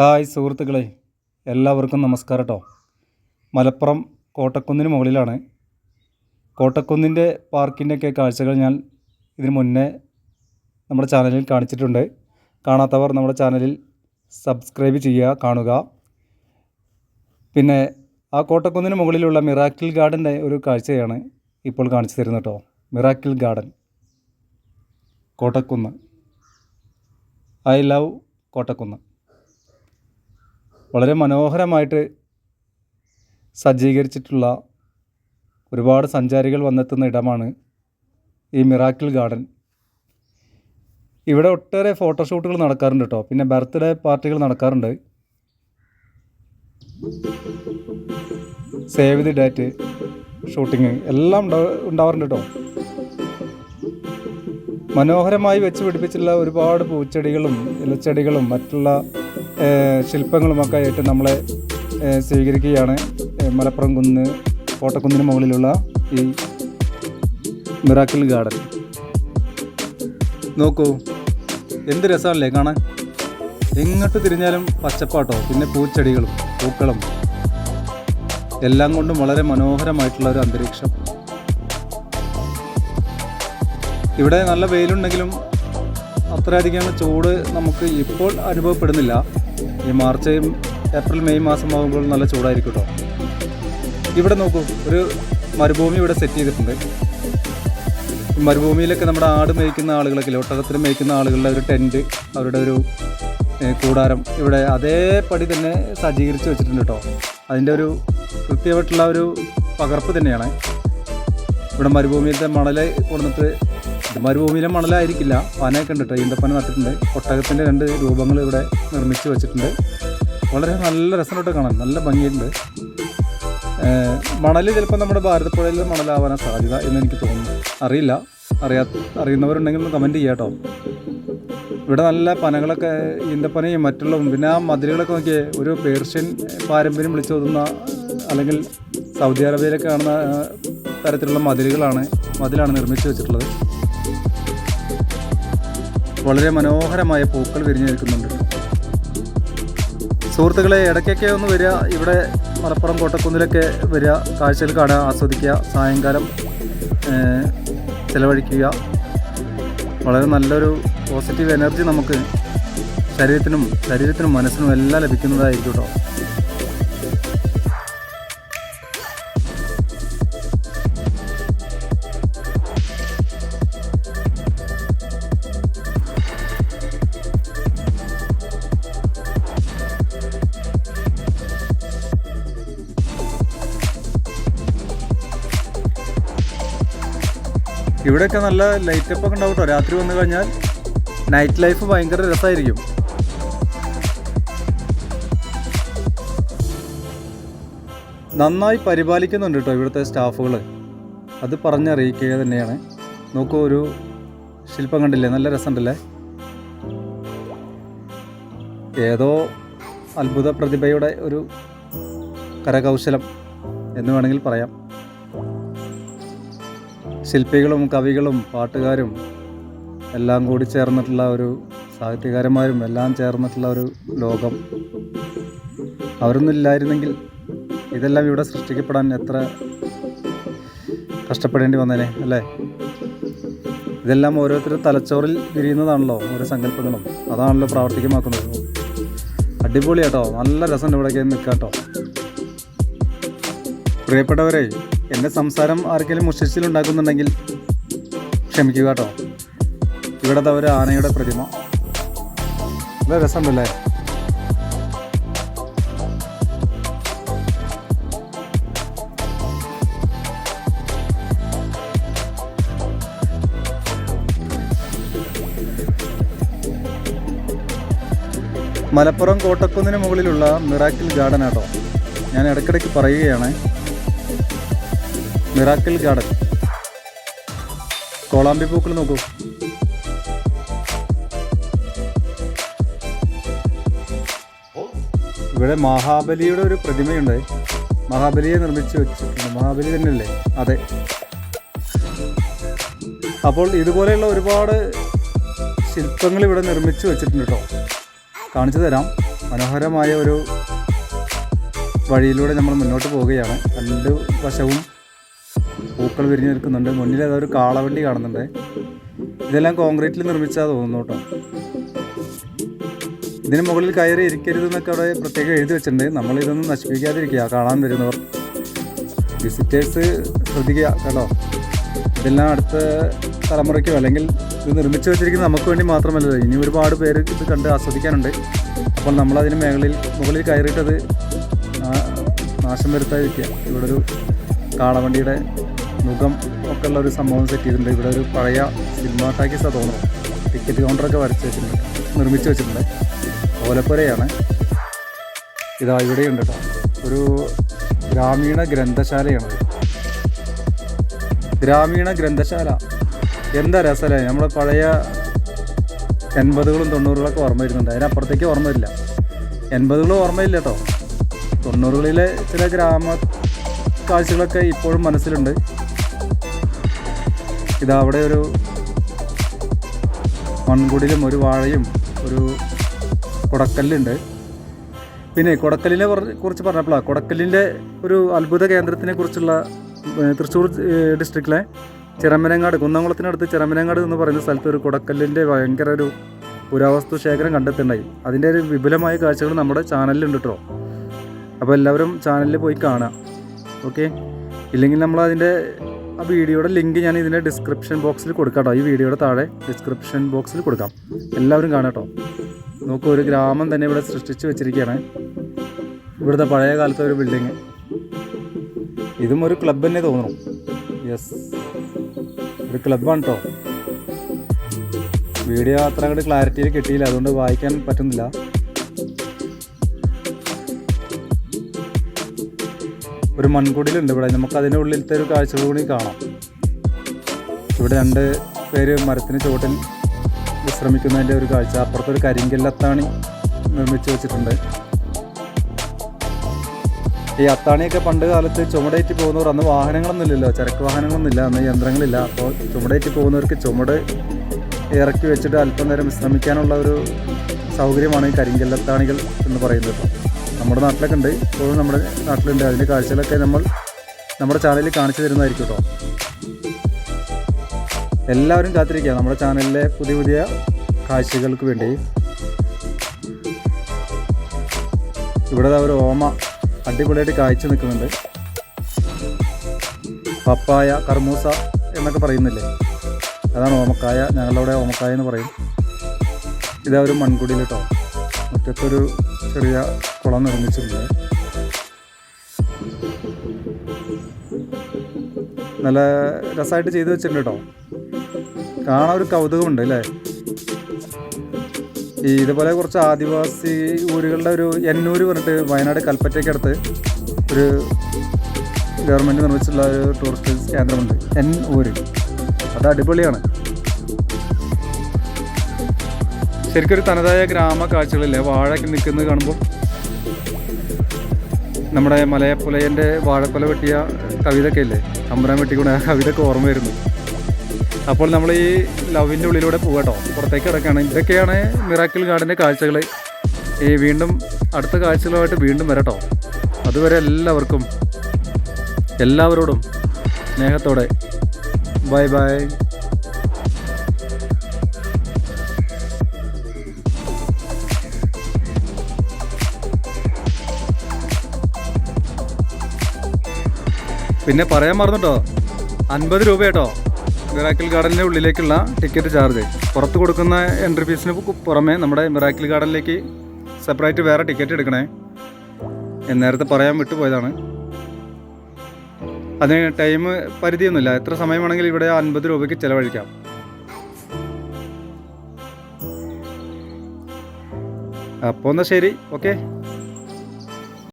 Hi സുഹൃത്തുക്കളെ എല്ലാവർക്കും നമസ്കാരം കേട്ടോ മലപ്പുറം കോട്ടക്കുന്നിന് മുകളിലാണ്. കോട്ടക്കുന്നിന്റെ പാർക്കിന്റെയൊക്കെ കാഴ്ചകൾ ഞാൻ ഇതിനു മുന്നേ നമ്മുടെ ചാനലിൽ കാണിച്ചിട്ടുണ്ട്. കാണാത്തവർ നമ്മുടെ ചാനലിൽ സബ്സ്ക്രൈബ് ചെയ്യുക കാണുക. പിന്നെ ആ കോട്ടക്കുന്നിന് മുകളിലുള്ള മിറാക്കിൾ ഗാർഡന്റെ ഒരു കാഴ്ചയാണ് ഇപ്പോൾ കാണിച്ചു തരുന്നത് കേട്ടോ miracle garden. Kottakkunnu. I love Kottakkunnu. വളരെ മനോഹരമായിട്ട് സജ്ജീകരിച്ചിട്ടുള്ള ഒരുപാട് സഞ്ചാരികൾ വന്നെത്തുന്ന ഇടമാണ് ഈ മിറാക്കിൾ ഗാർഡൻ. ഇവിടെ ഒട്ടേറെ ഫോട്ടോഷൂട്ടുകൾ നടക്കാറുണ്ട് കേട്ടോ. പിന്നെ ബർത്ത്ഡേ പാർട്ടികൾ നടക്കാറുണ്ട്. സേവ് ദി ഡേറ്റ് ഷൂട്ടിങ് എല്ലാം ഉണ്ടാ- ഉണ്ടാവാറുണ്ട് കേട്ടോ. മനോഹരമായി വെച്ച് പിടിപ്പിച്ചുള്ള ഒരുപാട് പൂച്ചെടികളും ഇലച്ചെടികളും മറ്റുള്ള ശില്പങ്ങളുമൊക്കെ ആയിട്ട് നമ്മളെ സ്വീകരിക്കുകയാണ്. മലപ്പുറം കുന്ന് കോട്ടക്കുന്നിന് മുകളിലുള്ള ഈ മിറാക്കിൾ ഗാർഡൻ. നോക്കൂ എന്ത് രസമല്ലേ കാണാൻ? എങ്ങോട്ട് തിരിഞ്ഞാലും പച്ചപ്പാട്ടോ പിന്നെ പൂച്ചെടികളും പൂക്കളും. എല്ലാം കൊണ്ടും വളരെ മനോഹരമായിട്ടുള്ള ഒരു അന്തരീക്ഷം. ഇവിടെ നല്ല വെയിലുണ്ടെങ്കിലും അത്രയധികം ചൂട് നമുക്ക് ഇപ്പോൾ അനുഭവപ്പെടുന്നില്ല. ഈ മാർച്ച് ഏപ്രിൽ മെയ് മാസം ആകുമ്പോൾ നല്ല ചൂടായിരിക്കും കേട്ടോ ഇവിടെ നോക്കൂ ഒരു മരുഭൂമി ഇവിടെ സെറ്റ് ചെയ്തിട്ടുണ്ട്. മരുഭൂമിയിലൊക്കെ നമ്മുടെ ആട് മേയ്ക്കുന്ന ആളുകളൊക്കെ ഒട്ടകത്തിൽ മേയ്ക്കുന്ന ആളുകളുടെ ഒരു ടെന്റ് അവരുടെ ഒരു കൂടാരം ഇവിടെ അതേപടി തന്നെ സജ്ജീകരിച്ച് വെച്ചിട്ടുണ്ട് കേട്ടോ അതിന്റെ ഒരു കൃത്യമായിട്ടുള്ള ഒരു പകർപ്പ് തന്നെയാണ്. ഇവിടെ മരുഭൂമിയിലത്തെ മണൽ ഇത് മരുഭൂമിയിലെ മണലായിരിക്കില്ല. പനയൊക്കെ ഉണ്ട് കേട്ടോ. ഈന്തപ്പന നട്ടിട്ടുണ്ട്. ഒട്ടകത്തിന്റെ രണ്ട് രൂപങ്ങൾ ഇവിടെ നിർമ്മിച്ച് വെച്ചിട്ടുണ്ട്. വളരെ നല്ല രസമായിട്ട് കാണാൻ. നല്ല ഭംഗിയുണ്ട്. മണൽ ചിലപ്പോൾ നമ്മുടെ ഭാരതപ്പുഴയിൽ മണലാവാനാണ് സാധ്യത എന്ന് എനിക്ക് തോന്നുന്നു. അറിയില്ല. അറിയാ അറിയുന്നവരുണ്ടെങ്കിൽ ഒന്ന് കമന്റ് ചെയ്യാട്ടോ ഇവിടെ നല്ല പനകളൊക്കെ ഈന്തപ്പനയും മറ്റുള്ളതും പിന്നെ ആ മതിലുകളൊക്കെ നോക്കിയേ ഒരു പേർഷ്യൻ പാരമ്പര്യം വിളിച്ചോതുന്ന അല്ലെങ്കിൽ സൗദി അറേബ്യയിലൊക്കെ കാണുന്ന തരത്തിലുള്ള മതിലുകളാണ് മതിലാണ് നിർമ്മിച്ചു വെച്ചിട്ടുള്ളത്. വളരെ മനോഹരമായ പൂക്കൾ വിരിഞ്ഞു നിൽക്കുന്നുണ്ട്. സുഹൃത്തുക്കളെ ഇടയ്ക്കൊക്കെ ഒന്ന് വരിക. ഇവിടെ മലപ്പുറം കോട്ടക്കുന്നിലൊക്കെ വരിക. കാഴ്ചകൾ കാണുക ആസ്വദിക്കുക സായങ്കാലം ചിലവഴിക്കുക. വളരെ നല്ലൊരു പോസിറ്റീവ് എനർജി നമുക്ക് ശരീരത്തിനും ശരീരത്തിനും മനസ്സിനും എല്ലാം ലഭിക്കുന്നതായിരിക്കും കേട്ടോ. ഇവിടെയൊക്കെ നല്ല ലൈറ്റപ്പ് ഒക്കെ ഉണ്ടാവും കേട്ടോ രാത്രി വന്നു കഴിഞ്ഞാൽ നൈറ്റ് ലൈഫ് ഭയങ്കര രസമായിരിക്കും നന്നായി പരിപാലിക്കുന്നുണ്ട് കേട്ടോ ഇവിടുത്തെ സ്റ്റാഫുകൾ. അത് പറഞ്ഞറിയിക്കുക തന്നെയാണ്. നോക്കൂ ഒരു ശില്പം കണ്ടില്ലേ? നല്ല രസമുണ്ടല്ലേ? ഏതോ അത്ഭുത പ്രതിഭയുടെ ഒരു കരകൗശലം എന്ന് വേണമെങ്കിൽ പറയാം. ശില്പികളും കവികളും പാട്ടുകാരും എല്ലാം കൂടി ചേർന്നിട്ടുള്ള ഒരു സാഹിത്യകാരന്മാരും എല്ലാം ചേർന്നിട്ടുള്ള ഒരു ലോകം. അവരൊന്നും ഇല്ലായിരുന്നെങ്കിൽ ഇതെല്ലാം ഇവിടെ സൃഷ്ടിക്കപ്പെടാൻ എത്ര കഷ്ടപ്പെടേണ്ടി വന്നേനെ അല്ലേ? ഇതെല്ലാം ഓരോരുത്തരും തലച്ചോറിൽ വിരിയുന്നതാണല്ലോ ഓരോ സങ്കല്പങ്ങളും. അതാണല്ലോ പ്രാവർത്തികമാക്കുന്നത്. അടിപൊളിയാട്ടോ നല്ല രസമുണ്ട് നിൽക്കാം കേട്ടോ പ്രിയപ്പെട്ടവരെ എന്റെ സംസാരം ആർക്കെങ്കിലും മുഷിച്ചിലുണ്ടാക്കുന്നുണ്ടെങ്കിൽ ക്ഷമിക്കുക കേട്ടോ. ഇവിടത്തെ ഒരു ആനയുടെ പ്രതിമ. നല്ല രസമുണ്ടല്ലേ? മലപ്പുറം കോട്ടക്കുന്നിന് മുകളിലുള്ള മിറാക്കിൾ ഗാർഡൻ ആട്ടോ. ഞാൻ ഇടയ്ക്കിടയ്ക്ക് പറയുകയാണ് മിറാക്കിൾ ഗാർഡൻ. കോളാമ്പി പൂക്കൾ നോക്കൂ. ഇവിടെ മഹാബലിയുടെ ഒരു പ്രതിമയുണ്ട് മഹാബലിയെ നിർമ്മിച്ച് വെച്ചിട്ടുണ്ട് മഹാബലി തന്നെയല്ലേ? അതെ. അപ്പോൾ ഇതുപോലെയുള്ള ഒരുപാട് ശില്പങ്ങൾ ഇവിടെ നിർമ്മിച്ച് വെച്ചിട്ടുണ്ട് കേട്ടോ. കാണിച്ചു തരാം. മനോഹരമായ ഒരു വഴിയിലൂടെ നമ്മൾ മുന്നോട്ട് പോവുകയാണ്. രണ്ട് വശവും പൂക്കൾ വിരിഞ്ഞ് നിൽക്കുന്നുണ്ട്. മുന്നിൽ അതൊരു കാളവണ്ടി കാണുന്നുണ്ട്. ഇതെല്ലാം കോൺക്രീറ്റിൽ നിർമ്മിച്ചാൽ തോന്നുന്നു കേട്ടോ. ഇതിന് മുകളിൽ കയറി ഇരിക്കരുതെന്നൊക്കെ അവിടെ പ്രത്യേകം എഴുതി വെച്ചിട്ടുണ്ട്. നമ്മളിതൊന്നും നശിപ്പിക്കാതിരിക്കുക. കാണാൻ വരുന്നവർ വിസിറ്റേഴ്സ് ശ്രദ്ധിക്കുക കേട്ടോ. ഇതെല്ലാം അടുത്ത തലമുറയ്ക്കോ അല്ലെങ്കിൽ ഇത് നിർമ്മിച്ചു വെച്ചിരിക്കുന്നത് നമുക്ക് വേണ്ടി മാത്രമല്ല. ഇനി ഒരുപാട് പേര് ഇത് കണ്ട് ആസ്വദിക്കാനുണ്ട്. അപ്പോൾ നമ്മളതിന് മേഖലയിൽ മുകളിൽ കയറിയിട്ടത് നാശം വരുത്താതിരിക്കുക. ഇവിടെ ഒരു കാളവണ്ടിയുടെ മുഖം ഒക്കെ ഉള്ള ഒരു സംഭവം സെറ്റ് ചെയ്തിട്ടുണ്ട്. ഇവിടെ ഒരു പഴയ സിനിമ ടാക്കീസാണ് തോന്നുന്നു. ടിക്കറ്റ് കൗണ്ടറൊക്കെ വരച്ച് വെച്ചിട്ടുണ്ട്. നിർമ്മിച്ച് വെച്ചിട്ടുണ്ട്. ഓലപ്പുരയാണ്. ഇതാ ഇവിടെയുണ്ട് കേട്ടോ ഒരു ഗ്രാമീണ ഗ്രന്ഥശാലയാണ് ഗ്രാമീണ ഗ്രന്ഥശാല. എന്താ രസമല്ലേ നമ്മുടെ പഴയ എൺപതുകളും തൊണ്ണൂറുകളൊക്കെ ഓർമ്മ വരുന്നുണ്ട് അതിനപ്പുറത്തേക്ക് ഓർമ്മ വരില്ല. എൺപതുകളും ഓർമ്മയില്ല കേട്ടോ തൊണ്ണൂറുകളിലെ ചില ഗ്രാമ കാഴ്ചകളൊക്കെ ഇപ്പോഴും മനസ്സിലുണ്ട്. ഇതവിടെ ഒരു മൺകുടിലും ഒരു വാഴയും ഒരു കൊടക്കല്ലുണ്ട്. പിന്നെ കൊടക്കല്ലിനെ കുറച്ച് പറഞ്ഞപ്പോഴാണ് കൊടക്കലിന്റെ ഒരു അത്ഭുത കേന്ദ്രത്തിനെ കുറിച്ചുള്ള തൃശ്ശൂർ ഡിസ്ട്രിക്റ്റിലെ ചിറമനങ്ങാട് കുന്നംകുളത്തിനടുത്ത് ചിറമനങ്ങാട് എന്ന് പറയുന്ന സ്ഥലത്ത് ഒരു കൊടക്കല്ലിന്റെ ഭയങ്കര ഒരു പുരാവസ്തു ശേഖരം കണ്ടെത്തുണ്ടായി. അതിന്റെ ഒരു വിപുലമായ കാഴ്ചകൾ നമ്മുടെ ചാനലിലുണ്ട് കേട്ടോ അപ്പോൾ എല്ലാവരും ചാനലിൽ പോയി കാണാം. ഓക്കെ? ഇല്ലെങ്കിൽ നമ്മൾ അതിന്റെ ആ വീഡിയോയുടെ ലിങ്ക് ഞാൻ ഇതിന്റെ ഡിസ്ക്രിപ്ഷൻ ബോക്സിൽ കൊടുക്കാം കേട്ടോ. ഈ വീഡിയോയുടെ താഴെ ഡിസ്ക്രിപ്ഷൻ ബോക്സിൽ കൊടുക്കാം. എല്ലാവരും കാണാം കേട്ടോ. നോക്കൂ ഒരു ഗ്രാമം തന്നെ ഇവിടെ സൃഷ്ടിച്ച് വെച്ചിരിക്കുകയാണ്. ഇവിടുത്തെ പഴയ കാലത്തെ ഒരു ബിൽഡിങ് ഇതും ഒരു ക്ലബ് തന്നെ തോന്നുന്നു. യെസ് ഒരു ക്ലബ്ബാണ് കേട്ടോ. വീഡിയോ അത്ര അങ്ങോട്ട് ക്ലാരിറ്റിയിൽ കിട്ടിയില്ല. അതുകൊണ്ട് വായിക്കാൻ പറ്റുന്നില്ല. ഒരു മൺകുടിലുണ്ട് ഇവിടെ. നമുക്ക് അതിന്റെ ഉള്ളിലത്തെ ഒരു കാഴ്ചകൾ കൂടി കാണാം. ഇവിടെ രണ്ട് പേര് മരത്തിന് ചുവട്ടിൽ വിശ്രമിക്കുന്നതിന്റെ ഒരു കാഴ്ച. അപ്പുറത്തൊരു കരിങ്കല്ലത്താണി നിർമ്മിച്ച് വെച്ചിട്ടുണ്ട്. ഈ അത്താണിയൊക്കെ പണ്ട് കാലത്ത് ചുമടേറ്റി പോകുന്നവർ അന്ന് വാഹനങ്ങളൊന്നുമില്ലല്ലോ. ചരക്ക് വാഹനങ്ങളൊന്നും ഇല്ല അന്ന് യന്ത്രങ്ങളില്ല. അപ്പോൾ ചുമടേറ്റി പോകുന്നവർക്ക് ചുമട് ഇറക്കി വെച്ചിട്ട് അല്പം നേരം വിശ്രമിക്കാനുള്ള ഒരു സൗകര്യമാണ് ഈ കരിങ്കല്ലത്താണികൾ എന്ന് പറയുന്നത്. നമ്മുടെ നാട്ടിലൊക്കെ ഉണ്ട്. ഇപ്പോഴും നമ്മുടെ നാട്ടിലുണ്ട്. അതിന്റെ കാഴ്ചകളൊക്കെ നമ്മൾ നമ്മുടെ ചാനലിൽ കാണിച്ചു തരുന്നതായിരിക്കും കേട്ടോ എല്ലാവരും കാത്തിരിക്കുക. നമ്മുടെ ചാനലിലെ പുതിയ പുതിയ കാഴ്ചകൾക്ക് വേണ്ടി. ഇവിടെ ഒരു ഓമ അടിപൊളിയായിട്ട് കാഴ്ച നിൽക്കുന്നുണ്ട്. പപ്പായ കർമൂസ എന്നൊക്കെ പറയുന്നില്ലേ? അതാണ് ഓമക്കായ. ഞങ്ങളവിടെ ഓമക്കായ എന്ന് പറയും. ഇതാ ഒരു മൺകുടിയിൽ കേട്ടോ മുറ്റത്തൊരു ചെറിയ കുളം നിർമ്മിച്ചിട്ടുണ്ട്. നല്ല രസമായിട്ട് ചെയ്തു വെച്ചിട്ടുണ്ട് കേട്ടോ. കാണാൻ ഒരു കൗതുകമുണ്ട് അല്ലേ? ഈ ഇതുപോലെ കുറച്ച് ആദിവാസി ഊരുകളുടെ ഒരു എന്നൂര് പറഞ്ഞിട്ട് വയനാട് കൽപ്പറ്റയ്ക്കടുത്ത് ഒരു ഗവൺമെന്റ് നിർമ്മിച്ചിട്ടുള്ള ഒരു ടൂറിസ്റ്റ് കേന്ദ്രമുണ്ട്. എൻ ഊര്. അത് അടിപൊളിയാണ്. ശരിക്കൊരു തനതായ ഗ്രാമ കാഴ്ചകളില്ലേ? വാഴയൊക്കെ നിൽക്കുന്നത് കാണുമ്പോൾ നമ്മുടെ മലയപ്പുലയന്റെ വാഴക്കൊല വെട്ടിയ കവിതയൊക്കെ ഇല്ലേ അമ്പരാൻ വെട്ടിക്കൊണ്ട് ആ കവിതയൊക്കെ ഓർമ്മ വരുന്നു. അപ്പോൾ നമ്മൾ ഈ ലവിന്റെ ഉള്ളിലൂടെ പോകട്ടോ പുറത്തേക്ക് കിടക്കുകയാണ്. ഇതൊക്കെയാണ് മിറാക്കിൾ ഗാർഡന്റെ കാഴ്ചകൾ ഈ വീണ്ടും അടുത്ത കാഴ്ചകളുമായിട്ട് വീണ്ടും വരട്ടോ അതുവരെ എല്ലാവർക്കും എല്ലാവരോടും സ്നേഹത്തോടെ. Bye bye. പിന്നെ പറയാൻ മറന്നുട്ടോ. അൻപത് രൂപ കേട്ടോ മിറാക്കിൾ ഗാർഡനിന്റെ ഉള്ളിലേക്കുള്ള ടിക്കറ്റ് ചാർജ്. പുറത്ത് കൊടുക്കുന്ന എൻട്രി ഫീസിന് പുറമേ നമ്മുടെ മിറാക്കിൾ ഗാർഡനിലേക്ക് സെപ്പറേറ്റ് വേറെ ടിക്കറ്റ് എടുക്കണേ. നേരത്തെ പറയാൻ വിട്ടുപോയതാണ്. അതിന് ടൈം പരിധിയൊന്നുമില്ല. എത്ര സമയം വേണമെങ്കിലും ഇവിടെ അൻപത് രൂപയ്ക്ക് ചിലവഴിക്കാം. അപ്പോൾ എന്നാൽ ശരി. ഓക്കെ